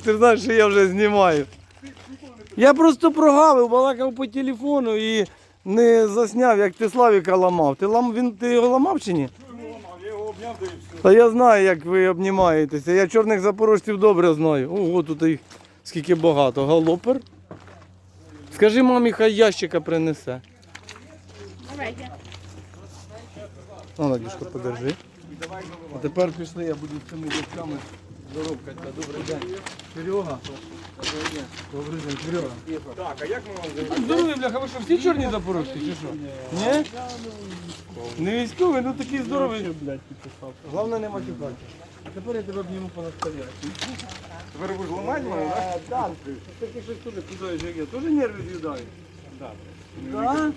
Ти знаєш, що я вже знімаю. Я просто прогавив, балакав по телефону і не засняв, як ти Славіка ламав. Ти, лам... Він... ти його ламав чи ні? Я його обняв да і все. Та я знаю, як ви обнімаєтеся. Я чорних запорожців добре знаю. Ого, тут їх скільки багато. Галопер. Скажи мамі, хай ящика принесе. Давайте. О, Надюшка, подержи. А тепер пішли, я буду цими дівчатами здоровкати. Добрий день. Серега. Добрий день. Серега. Так, а як ми вам займаємося? Здорові, бляха, ви що, всі чорні запорожці, чи що? Ні? Не військовий, ну такий здоровий. Головне не матюкати. А тепер я тебе обніму по-настоящему. Тепер ви ж ламати мене, так? Так, такі щось теж кидаєш, як я. Теж нерви з'їдають. Так. Так?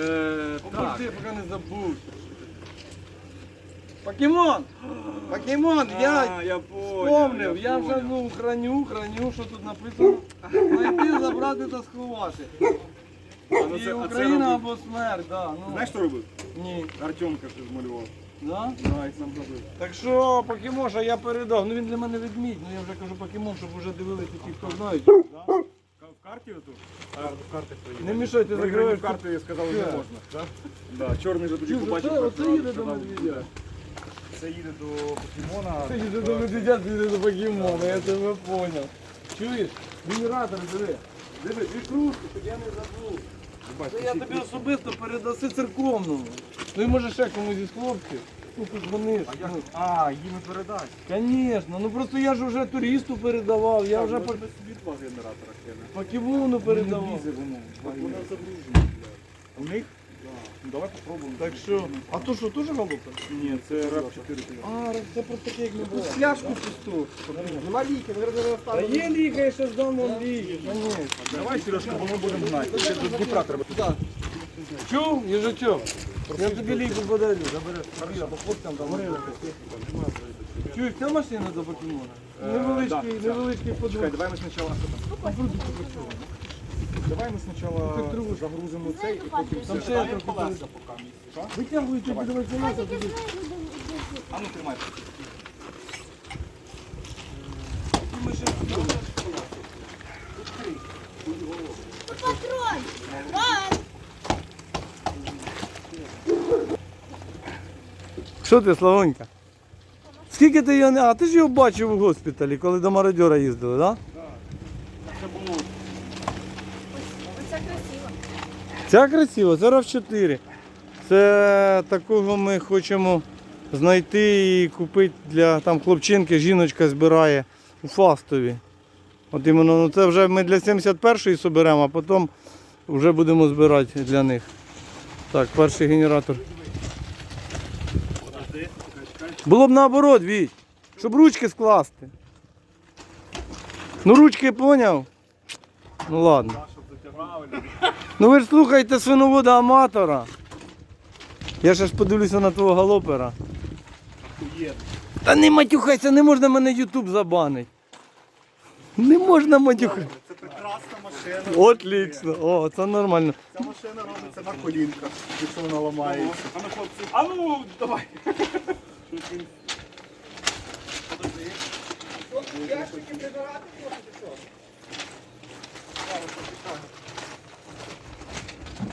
Е, Подожди, поки не забув. Покемон! Покемон, я А, я понял. Помнив, я вже ну храню, храню, що тут написано. Знайти, забрати та сховати. ну І це- а це Україна робив? або смерть, да. Ну, Знаєш, що робив? ні. Артемка ж змалював. Да? Да, і сам робив. Так що покемоша я передав. Ну він для мене відмідь, ну я вже кажу покемон, щоб вже дивилися ті, хто знають. Ка- В карті оту? А, в карти свої. Не мішай, ти Виграні закриваєш. в карти і сказали, не Все. можна. Так? Да, чорний же тоді Чуєш, побачив. оце, оце їде до медведя. Це їде до покемона. Це їде до медведя, це їде до покемона, я тебе понял. Чуєш? Генератор диви. Диви, дві кружки, щоб я не забув. Це я тобі особисто передаси церковному. Ну і може ще комусь із хлопців. Ну позвониш. А, як? Ну, а, їм і передасть. Звісно, ну просто я ж вже туристу передавав, я вже по, без світла генератора кине. по ківуну передавав. Воно. Вона загружена, блядь. У них? Ну, давай попробуємо. Так що, а то що, теж голубка? Ні, це рап 4 А, це просто таке, як ми брали. Пляшку пусту. Нема ліки, наверное, Та є ліка, я ще здам вам ліки. Давай, Сережка, бо ми будемо знати. Ще до Дніпра треба. Чув, їжачок? Я тобі ліку подарю, забереш або хлопцям там. Чуєш, ця машина до покемона? Невеличкий, да, невеличкий Чекай, подвиг. давай ми спочатку. Давай ми спочатку загрузимо цей і потім Там ще я трохи Витягуй, тобі давай знімати. тоді. А ну тримай. І ми ще Патрон! Патрон! Що ти, Славонька? Скільки ти його не. А ти ж його бачив у госпіталі, коли до мародьора їздили, так? Да? Це було Оце красиво. Ця красива, rav 4 Це такого ми хочемо знайти і купити для там хлопчинки, жіночка збирає у Фастові. От іменно, ну це вже ми для 71-ї соберемо, а потім вже будемо збирати для них. Так, перший генератор. Було б наоборот, Віть, щоб ручки скласти. Ну ручки поняв? Ну ладно. Ну ви ж слухайте свиновода аматора. Я ще ж подивлюся на твого галопера. Та не матюхайся, не можна мене Ютуб забанить. Не можна матюхати. Це прекрасна машина. Отлично. О, це нормально. Ця машина робиться на колінках, якщо вона ламається. А ну хлопці. А ну давай.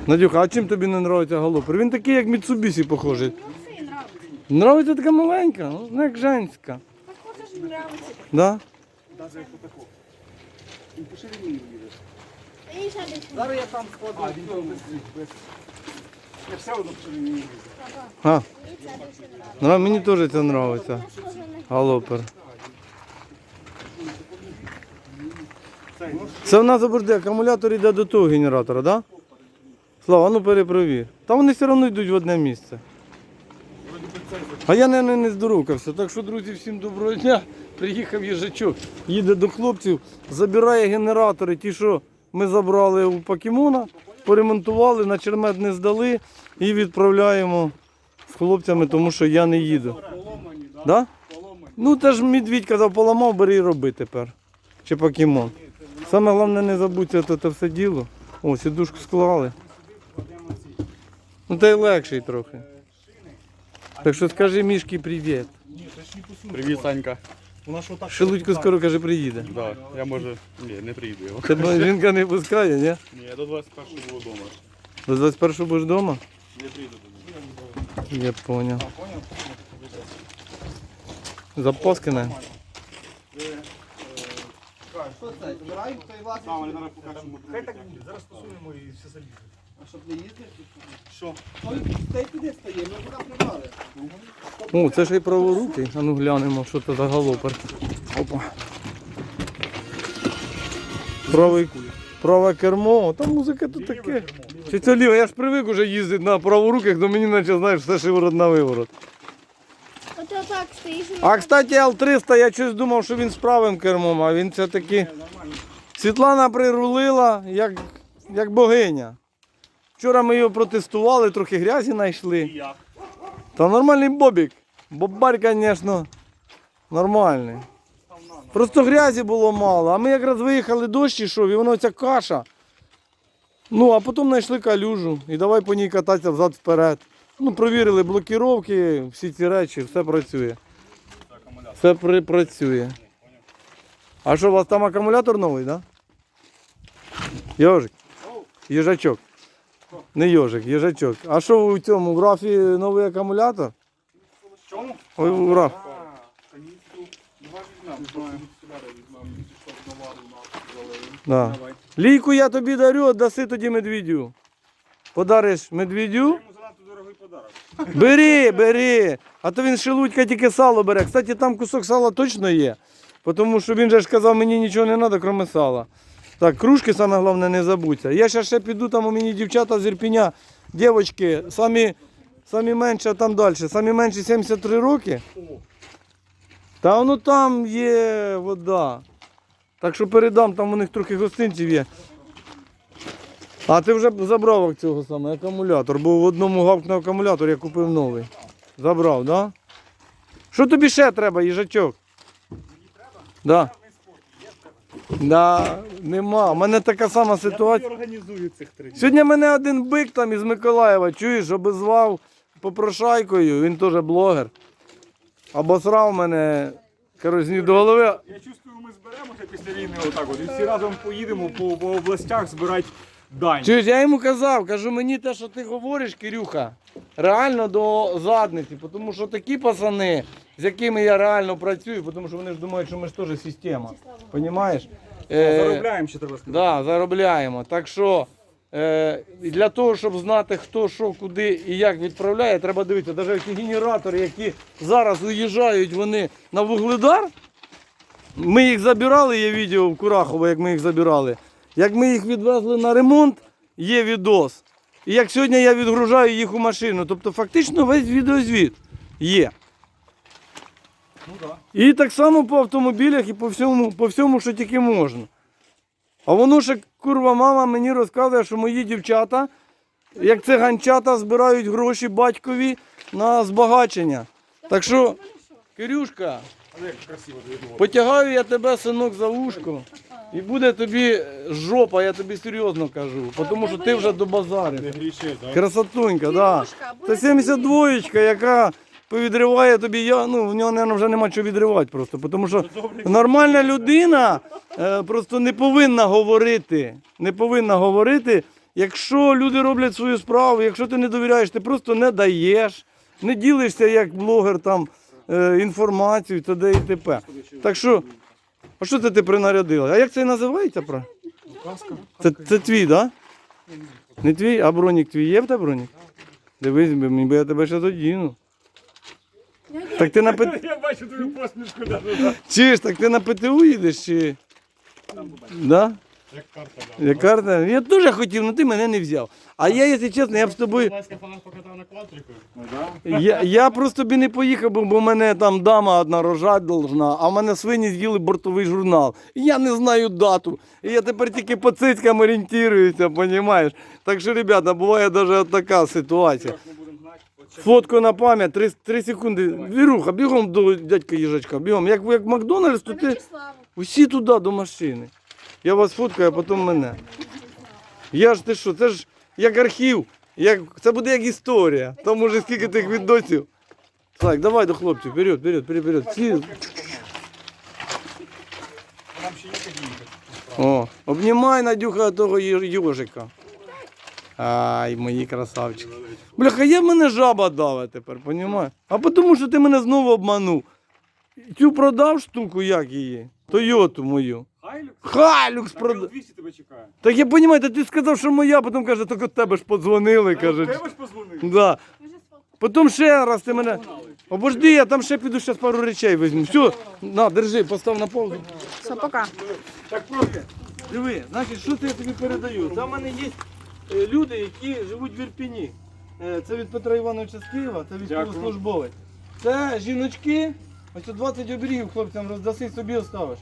Надюха, а чим тобі не подобається галопер? Він такий, як Міцубісі похожий. Ну це і нравиться. Нравиться така маленька, ну як женська. Так ж нравиться. Да? Навіть. Він по ширині їде. Зараз я там складу. А, він там без. Я все одно по ширині їде. А, ну, мені теж це подобається. Схоже Галопер. Це в нас завжди акумулятор йде до того генератора, так? Да? Слава, ну перепровір. Та вони все одно йдуть в одне місце. А я не, не, не здоровкався. Так що, друзі, всім доброго дня. Приїхав їжачок, їде до хлопців, забирає генератори, ті, що ми забрали у покемона, поремонтували, на чермет не здали і відправляємо з хлопцями, тому що я не їду. да? Ну теж медвідь казав, поламав, бери і роби тепер. Чи покемон. Саме головне не забудьте це, все діло. О, сідушку склали. Ну та й легший трохи. Так що скажи мішки привіт. Привіт, Санька. Шелудько скоро каже, приїде. Да, я може. Ні, не приїду його. Тебе жінка не пускає, ні? Ні, я до 21 було вдома. До 21 будеш вдома? Не приїду до нього. Я понял. Запаски не. Хай так буде, зараз посунемо і все залізе. А щоб не їздиш? Що? Ой, та й туди стає, ми куди прибрали. О, це ж і праворукий. А ну глянемо, що це за галопер. Опа. Правий, праве кермо, там музика тут таке. Чи це ліве? Я ж привик уже їздити на праворуких, до мені наче знаєш, все шиворот на виворот. Стоїш. А кстати, Л-300, я щось думав, що він з правим кермом, а він все-таки. Світлана прирулила, як, як богиня. Вчора ми його протестували, трохи грязі знайшли. Та нормальний бобік. Бобарь, звісно, нормальний. Просто грязі було мало. А ми якраз виїхали дощ ішов, і воно ця каша. Ну, а потім знайшли калюжу і давай по ній кататися взад вперед. Ну, провірили блокіровки, всі ці речі, все працює. Все працює. А що, у вас там акумулятор новий, так? Да? Йожик. Їжачок. Не йожик, їжачок. А що у цьому в рафі новий акумулятор? В чому? Ой. Два візьмемо. Да. Лійку я тобі дарю, даси тоді медведю. Подариш подарок. Бери, бери. А то він шелудька тільки сало бере. Кстати, там кусок сала точно є. Тому що він же ж казав, мені нічого не треба, крім сала. Так, кружки саме головне не забудься. Я ще ще піду, там у мені дівчата з Ірпіня, дівчатки, самі, самі менші, а там далі, самі менші 73 роки. Та воно там є вода. Так що передам, там у них трохи гостинців є. А ти вже забрав цього саме акумулятор, бо в одному гавкнув акумулятор, я купив новий. Забрав, так? Да? Що тобі ще треба, їжачок? Да. Да, нема. У мене така сама Я ситуація. організую цих три. Сьогодні мене один бик там із Миколаєва, чуєш, обізвав попрошайкою, він теж блогер. Обосрав мене, коротше, до голови. Я чувствую, ми зберемося після війни отак от. І всі разом поїдемо по, по областях збирати дань. Чуєш, я йому казав, кажу, мені те, що ти говориш, Кирюха, реально до задниці, тому що такі пацани, з якими я реально працюю, тому що вони ж думають, що ми ж теж система. Понімаєш? Е, Заробляємо, ще треба сказати. Да, заробляємо. Так що е, для того, щоб знати, хто що, куди і як відправляє, треба дивитися. Навіть ці генератори, які зараз уїжджають вони на Вугледар, ми їх забирали, є відео в Курахово, як ми їх забирали. Як ми їх відвезли на ремонт, є відос. І як сьогодні я відгружаю їх у машину. Тобто фактично весь відеозвіт є. Ну так. І так само по автомобілях і по всьому, по всьому, що тільки можна. А воно ще, курва, мама мені розказує, що мої дівчата, як циганчата, збирають гроші батькові на збагачення. Так що, Кирюшка, потягаю я тебе, синок, за вушко. І буде тобі жопа, я тобі серйозно кажу. Тому що ти вже до базару. Не гріши, так? Красотунька, так. Да. Буде Це 72 яка повідриває тобі, я, ну, в нього, мабуть, вже нема чого відривати просто. Тому що нормальна людина е, просто не повинна говорити. Не повинна говорити, якщо люди роблять свою справу, якщо ти не довіряєш, ти просто не даєш, не ділишся як блогер там е, інформацією, т.д. і т.п. Так що, а що це ти принарядила? А як це називається? про? Це, це твій, так? Да? Не твій, а бронік твій є в тебе бронік? Дивись, мені- бо я тебе ще задіну. Так ти на ПТУ. Я бачу твою посмішку. да, да. Так ти на ПТУ їдеш чи. Да? Як карта, да. Я карта. Я теж хотів, але ти мене не взяв. А я, якщо чесно, я б з тобою. Ласка, фанат покатав на квадрику. Ну, да. Я, я просто б і не поїхав, бо в мене там дама одна рожать должна, а в мене свині з'їли бортовий журнал. І я не знаю дату. І я тепер тільки по цицькам орієнтуюся, розумієш? Так що, ребята, буває навіть така ситуація. Ми будемо знати. От Фотку на пам'ять, 3, 3 секунди. Віруха, бігом до дядька їжачка, бігом. Як, як Макдональдс, то ти Вячеславу. усі туди до машини. Я вас фоткаю, а потім мене. Я ж ти що, це ж як архів, як, це буде як історія. Там уже скільки тих відосів. Так, давай до хлопців, вперед, вперед, вперед, вперед. Всі... О, обнімай, Надюха, того йожика. Ай, мої красавчики. Бляха, я мене жаба дала тепер, понімаєш? А тому, що ти мене знову обманув. Цю продав штуку, як її? Тойоту мою. Хайлюкс? Хайлюкс Так, продав. 200 тебе чекає. Так я розумію, та ти сказав, що моя, потім каже, так от тебе ж подзвонили, каже. Тебе ж позвонив. Да. Потім ще раз ти мене. Обожди, я там ще піду зараз пару речей візьму. Все, на, держи, постав на паузу. Все, пока. Так просто. Диви, значить, що це я тобі передаю? Це в мене є е, люди, які живуть в Ірпіні. Е, Це від Петра Івановича з Києва, це військовослужбовець. Це жіночки, ось тут 20 оберігів хлопцям роздаси собі оставиш.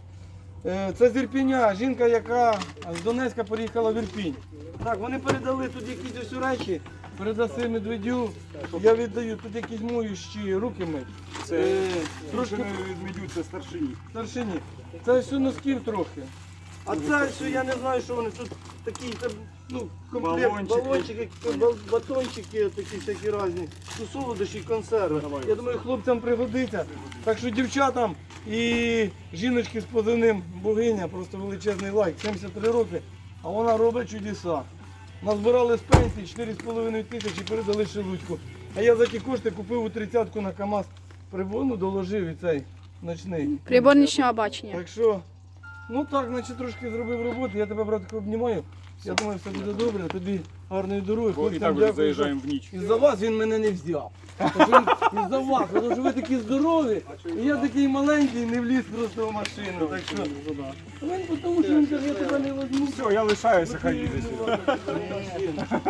Е, Це з Ірпіня, жінка, яка з Донецька переїхала в Ірпінь. Так, вони передали тут якісь ось речі, передаси медведю, я віддаю, тут якісь моющі руки мить. Це Е, трошки трошки відмідють, це старшині. старшині. Це все носків трохи. А це все, я не знаю, що вони тут такі, це, ну, комплект, Балончики. балончики, ба- батончики такі всякі різні, ну, солодощі, консерви. Я думаю, хлопцям пригодиться. Так що дівчатам і жіночки з позивним богиня, просто величезний лайк, 73 роки, а вона робить чудеса. Назбирали з пенсії 4,5 тисячі, передали шелудьку. А я за ті кошти купив у 30-ку на КАМАЗ приборну, доложив і цей ночний. Прибор нічного бачення. Так що, ну так, значить трошки зробив роботу. Я тебе, братку, обнімаю. Я думаю, все буде добре. Тобі гарної дороги. Бо і Хлопцям так вже дякую. заїжджаємо в ніч. І за вас він мене не взяв. Тому що Із-за вас, тому що ви такі здорові, і я такий маленький, не вліз просто в машину. Так що, він тому що він каже, я тебе не возьму. Все, я лишаюся, хай їде сюди.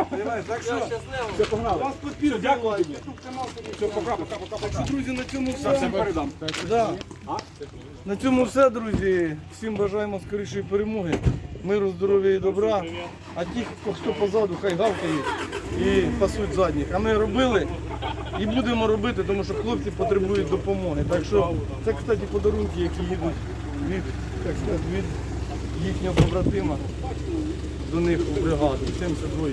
Понимаєш, Так що, Все, погнали. вас підписуйте. дякую лайк. тобі. Все, пока, пока, пока, пока. Друзі, на цьому Все, все. передам. Да. На цьому все, друзі. Всім бажаємо скорішої перемоги, миру, здоров'я і добра. А ті, хто- позаду, хай гавкають і пасуть задніх. А ми робили і будемо робити, тому що хлопці потребують допомоги. Так що це, кстати, подарунки, які їдуть від, так сказати, від їхнього побратима до них у бригаду. 72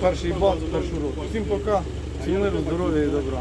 Перший бат, першу року. Всім пока, всім миру, здоров'я і добра.